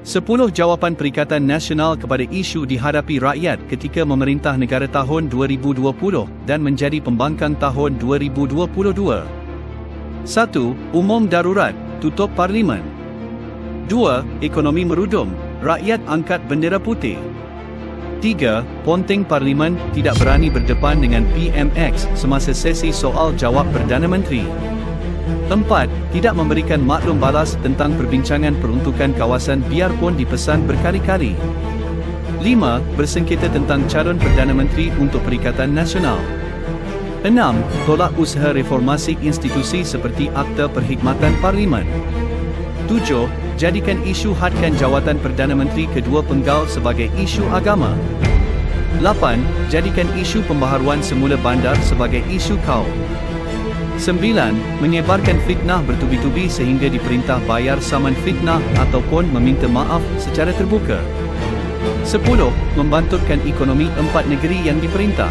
10 jawapan Perikatan Nasional kepada isu dihadapi rakyat ketika memerintah negara tahun 2020 dan menjadi pembangkang tahun 2022. 1. Umum darurat, tutup parlimen. 2. Ekonomi merudum, rakyat angkat bendera putih. 3. Ponteng Parlimen tidak berani berdepan dengan PMX semasa sesi soal jawab Perdana Menteri. 4. Tidak memberikan maklum balas tentang perbincangan peruntukan kawasan biarpun dipesan berkali-kali. 5. Bersengketa tentang calon Perdana Menteri untuk Perikatan Nasional. 6. Tolak usaha reformasi institusi seperti Akta Perkhidmatan Parlimen. 7. Jadikan isu hadkan jawatan Perdana Menteri kedua penggal sebagai isu agama. 8. Jadikan isu pembaharuan semula bandar sebagai isu kaum. 9. Menyebarkan fitnah bertubi-tubi sehingga diperintah bayar saman fitnah ataupun meminta maaf secara terbuka. 10. Membantutkan ekonomi empat negeri yang diperintah.